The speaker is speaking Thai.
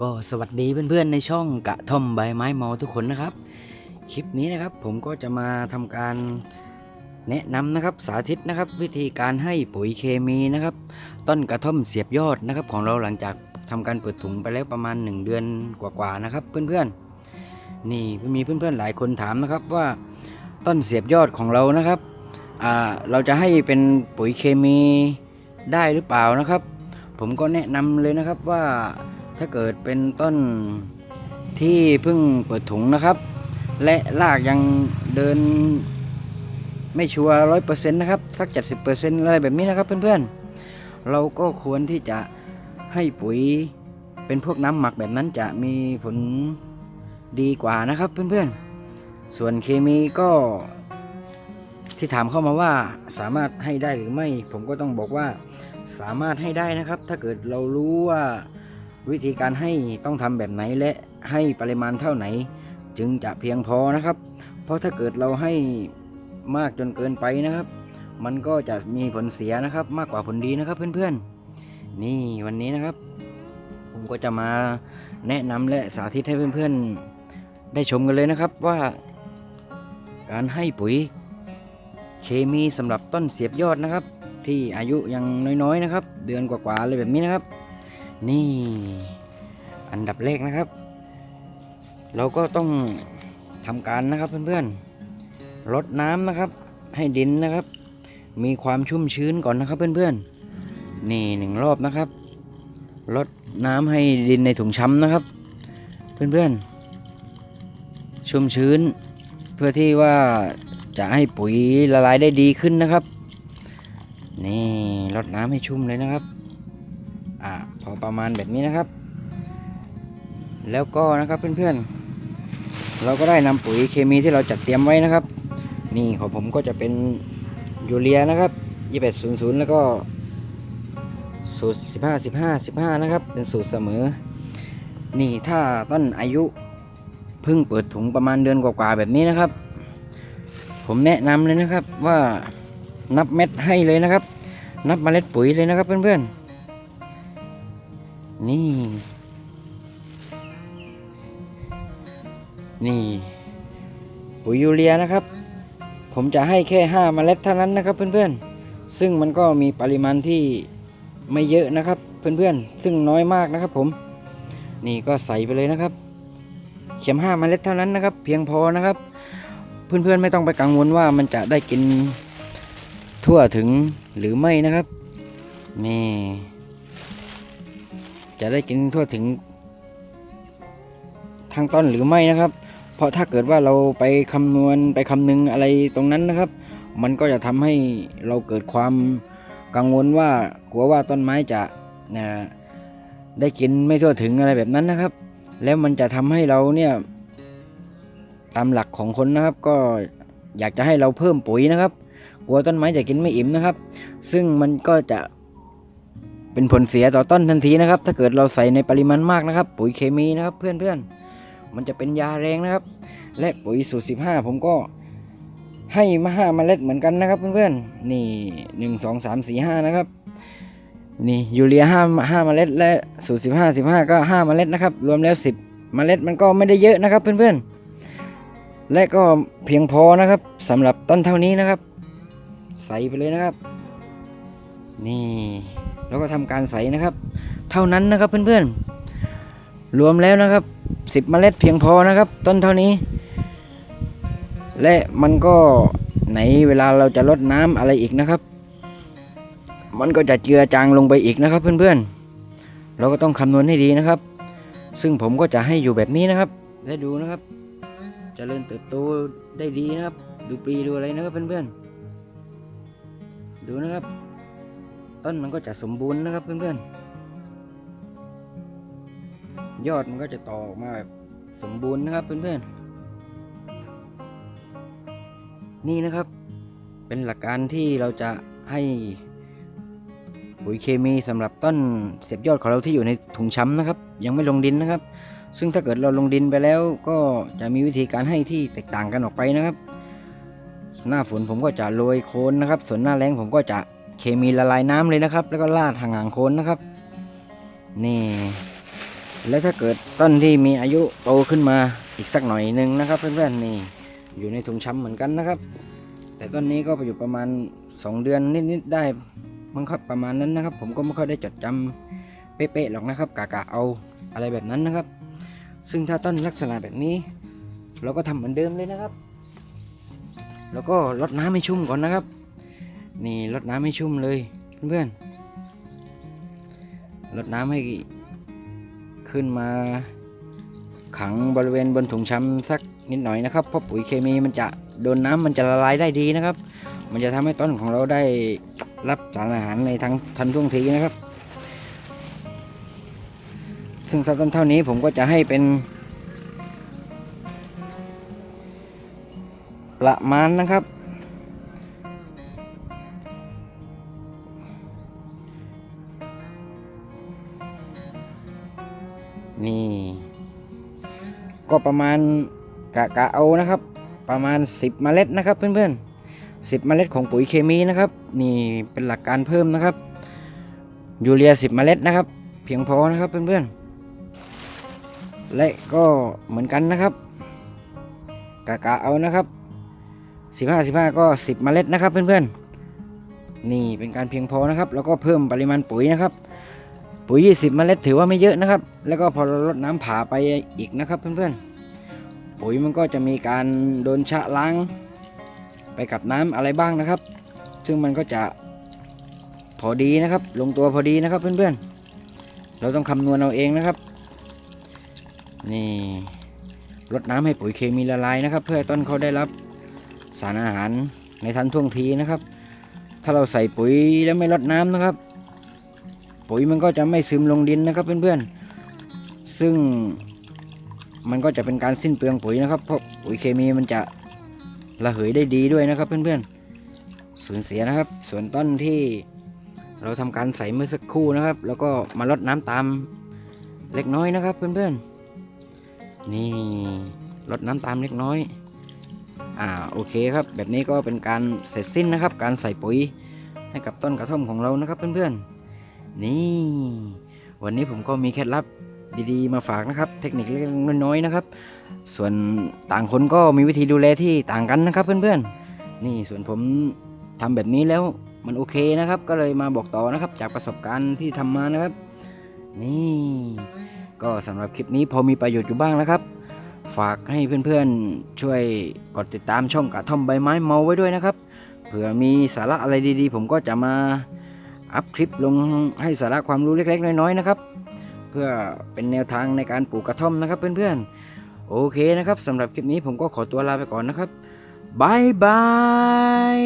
ก็สวัสดีเพื่อนๆในช่องกระท่อมใบไม้เมาทุกคนนะครับ คลิปนี้นะครับผมก็จะมาทำการแนะนำนะครับสาธิตนะครับ วิธีการให้ปุ๋ยเคมีนะครับ ต้นกระท่อมเสียบยอดนะครับ ของเราหลังจากทำการเปิดถุงไปแล้วประมาณ 1 เดือนกว่าๆนะครับ เพื่อนๆ นี่มีเพื่อนๆหลายคนถามนะครับว่าต้นเสียบยอดของเรานะครับเราจะให้เป็นปุ๋ยเคมีได้หรือเปล่านะครับ ผมก็แนะนำเลยนะครับว่าถ้าเกิดเป็นต้นที่เพิ่งเปิดถุงนะครับ และรากยังเดินไม่ชัวร้อยเปอร์เซ็นต์นะครับ สักเจ็ดสิบเปอร์เซ็นต์อะไรแบบนี้นะครับเพื่อนๆ เราก็ควรที่จะให้ปุ๋ยเป็นพวกน้ำหมักแบบนั้นจะมีผลดีกว่านะครับเพื่อนๆ ส่วนเคมีก็ที่ถามเข้ามาว่าสามารถให้ได้หรือไม่ ผมก็ต้องบอกว่า สามารถให้ได้นะครับ ถ้าเกิดเรารู้ว่าวิธีการให้ต้องทำแบบไหนและให้ปริมาณเท่าไหน จึงจะเพียงพอนะครับ เพราะถ้าเกิดเราให้มากจนเกินไปนะครับ มันก็จะมีผลเสียนะครับ มากกว่าผลดีนะครับเพื่อนๆ นี่วันนี้นะครับ ผมก็จะมาแนะนำและสาธิตให้เพื่อนๆ ได้ชมกันเลยนะครับว่า การให้ปุ๋ยเคมีสำหรับต้นเสียบยอดนะครับ ที่อายุยังน้อยๆนะครับ เดือนกว่าๆอะไรแบบนี้นะครับ นี่อันดับแรกนะครับ เราก็ต้องทำการนะครับเพื่อนๆลดน้ำนะครับ ให้ดินนะครับ มีความชุ่มชื้นก่อนนะครับเพื่อนๆนี่หนึ่งรอบนะครับลดน้ำให้ดินในถุงช้ำนะครับ เพื่อนๆชุ่มชื้น เพื่อที่ว่าจะให้ปุ๋ยละลายได้ดีขึ้นนะครับ นี่ลดน้ำให้ชุ่มเลยนะครับ อ่าพอประมาณแบบนี้นะครับ แล้วก็นะครับเพื่อนๆ เราก็ได้นำปุ๋ยเคมีที่เราจัดเตรียมไว้นะครับ นี่ของผมก็จะเป็นยูเรียนะครับ2100 แล้วก็สูตร 15 15 15 นะครับ เป็นสูตรเสมอ นี่ถ้าต้นอายุเพิ่งเปิดถุงประมาณเดือนกว่าๆแบบนี้นะครับ ผมแนะนำเลยนะครับว่า นับเม็ดให้เลยนะครับ นับเมล็ดปุ๋ยเลยนะครับเพื่อนๆ นี่ นี่ปุ๋ยยูเรียนะครับ ผมจะให้แค่5เมล็ดเท่านั้นนะครับเพื่อนๆ ซึ่งมันก็มีปริมาณที่ไม่เยอะนะครับเพื่อนๆ ซึ่งน้อยมากนะครับผม นี่ก็ใส่ไปเลยนะครับ เข็ม5เมล็ดเท่านั้นนะครับ เพียงพอนะครับ เพื่อนๆไม่ต้องไปกังวลว่ามันจะได้กิน ทั่วถึงหรือไม่นะครับนี่จะได้กินทั่วถึงทางต้นหรือไม่นะครับ เพราะถ้าเกิดว่าเราไปคำนวณไปคำนึงอะไรตรงนั้นนะครับ มันก็จะทำให้เราเกิดความกังวลว่ากลัวว่าต้นไม้จะนะได้กินไม่ทั่วถึงอะไรแบบนั้นนะครับ แล้วมันจะทำให้เราเนี่ยตามหลักของคนนะครับ ก็อยากจะให้เราเพิ่มปุ๋ยนะครับ กลัวต้นไม้จะกินไม่อิ่มนะครับ ซึ่งมันก็จะเป็นผลเสียต่อต้นทันทีนะครับ ถ้าเกิดเราใส่ในปริมาณมากนะครับ ปุ๋ยเคมีนะครับเพื่อนๆ มันจะเป็นยาแรงนะครับ และปุ๋ยสูตร 15 ผมก็ให้มาห้าเมล็ดเหมือนกันนะครับเพื่อนๆ นี่หนึ่งสองสามสี่ห้านะครับ นี่ยูเรียห้าห้าเมล็ดและสูตร 15 15 ก็ห้าเมล็ดนะครับ รวมแล้ว 10 เมล็ดมันก็ไม่ได้เยอะนะครับเพื่อนๆ และก็เพียงพอนะครับสำหรับต้นเท่านี้นะครับ ใส่ไปเลยนะครับ นี่แล้วก็ทำการใส่นะครับ เท่านั้นนะครับเพื่อนๆ รวมแล้วนะครับ 10 เมล็ดเพียงพอนะครับ ต้นเท่านี้ และมันก็ไหนเวลาเราจะลดน้ำอะไรอีกนะครับ มันก็จะเจือจางลงไปอีกนะครับ เพื่อนๆ เราก็ต้องคำนวณให้ดีนะครับ ซึ่งผมก็จะให้อยู่แบบนี้นะครับ และดูนะครับจเจริญเติบโตได้ดีนะครับ ดูปีดูอะไรนะครับเพื่อนๆ ดูนะครับ ต้นมันก็จะสมบูรณ์นะครับเพื่อนๆ ยอดมันก็จะต่อออกมาแบบสมบูรณ์นะครับเพื่อนๆ นี่นะครับ เป็นหลักการที่เราจะให้ปุ๋ยเคมีสำหรับต้นเสียบยอดของเราที่อยู่ในถุงช้ำนะครับ ยังไม่ลงดินนะครับ ซึ่งถ้าเกิดเราลงดินไปแล้วก็จะมีวิธีการให้ที่แตกต่างกันออกไปนะครับ หน้าฝนผมก็จะโรยโคนนะครับ ส่วนหน้าแล้งผมก็จะเคมีละลายน้ำเลยนะครับ แล้วก็ลาดห่างๆโคนนะครับ นี่ แล้วถ้าเกิดต้นที่มีอายุโตขึ้นมาอีกสักหน่อยหนึ่งนะครับ เพื่อนๆนี่อยู่ในถุงช้ำเหมือนกันนะครับ แต่ต้นนี้ก็อยู่ประมาณ 2 เดือนนิดๆได้มั้งครับประมาณนั้นนะครับ ผมก็ไม่ค่อยได้จดจำเป๊ะๆหรอกนะครับกะกะเอาอะไรแบบนั้นนะครับ ซึ่งถ้าต้นลักษณะแบบนี้ เราก็ทำเหมือนเดิมเลยนะครับ แล้วก็รดน้ำให้ชุ่มก่อนนะครับ นี่รดน้ำให้ชุ่มเลยเพื่อนๆรดน้ำให้ขึ้นมาขังบริเวณบนถุงช้ำสักนิดหน่อยนะครับเพราะปุ๋ยเคมีมันจะโดนน้ำมันจะละลายได้ดีนะครับ มันจะทำให้ต้นของเราได้รับสารอาหารในทั้งทันท่วงทีนะครับ ซึ่งต้นเท่านี้ผมก็จะให้เป็น ประมาณนะครับ นี่ ก็ประมาณกะกะเอานะครับ ประมาณ 10 เมล็ดนะครับเพื่อนๆ10 เมล็ดของปุ๋ยเคมีนะครับ นี่เป็นหลักการเพิ่มนะครับยูเรีย 10 เมล็ดนะครับ เพียงพอนะครับเพื่อนๆและก็เหมือนกันนะครับกะกะเอานะครับ 15 15 ก็ 10 เมล็ดนะครับเพื่อนๆ นี่เป็นการเพียงพอนะครับ แล้วก็เพิ่มปริมาณปุ๋ยนะครับ ปุ๋ย 20 เมล็ดถือว่าไม่เยอะนะครับ แล้วก็พอเราลดน้ำผ่าไปอีกนะครับเพื่อนๆ ปุ๋ยมันก็จะมีการโดนชะล้างไปกับน้ำอะไรบ้างนะครับ ซึ่งมันก็จะพอดีนะครับ ลงตัวพอดีนะครับเพื่อนๆ เราต้องคำนวณเอาเองนะครับ นี่ลดน้ำให้ปุ๋ยเคมีละลายนะครับ เพื่อต้นเขาได้รับ สารอาหารในทันท่วงทีนะครับ ถ้าเราใส่ปุ๋ยแล้วไม่ลดน้ำนะครับ ปุ๋ยมันก็จะไม่ซึมลงดินนะครับเพื่อนๆ ซึ่งมันก็จะเป็นการสิ้นเปลืองปุ๋ยนะครับเพราะปุ๋ยเคมีมันจะระเหยได้ดีด้วยนะครับเพื่อนๆสูญเสียนะครับ ส่วนต้นที่เราทำการใส่เมื่อสักครู่นะครับ แล้วก็มาลดน้ำตามเล็กน้อยนะครับเพื่อนๆนี่ลดน้ำตามเล็กน้อย อ่าโอเคครับ แบบนี้ก็เป็นการเสร็จสิ้นนะครับ การใส่ปุ๋ยให้กับต้นกระท่อมของเรานะครับเพื่อนๆ นี่ วันนี้ผมก็มีเคล็ดลับดีๆ มาฝากนะครับ เทคนิคเล็กๆน้อยๆนะครับ ส่วนต่างคนก็มีวิธีดูแลที่ต่างกันนะครับเพื่อนๆ นี่ส่วนผมทำแบบนี้แล้วมันโอเคนะครับ ก็เลยมาบอกต่อนะครับ จากประสบการณ์ที่ทำมานะครับ นี่ ก็สำหรับคลิปนี้พอมีประโยชน์อยู่บ้างนะครับ ฝากให้เพื่อนๆช่วยกดติดตามช่องกระท่อมใบไม้เมาไว้ด้วยนะครับ เผื่อมีสาระอะไรดีๆ ผมก็จะมาอัพคลิปลงให้สาระความรู้เล็ก ๆ น้อยๆนะครับ เพื่อเป็นแนวทางในการปลูกกระท่อมนะครับ เพื่อนๆ โอเคนะครับสำหรับคลิปนี้ผมก็ขอตัวลาไปก่อนนะครับบายบาย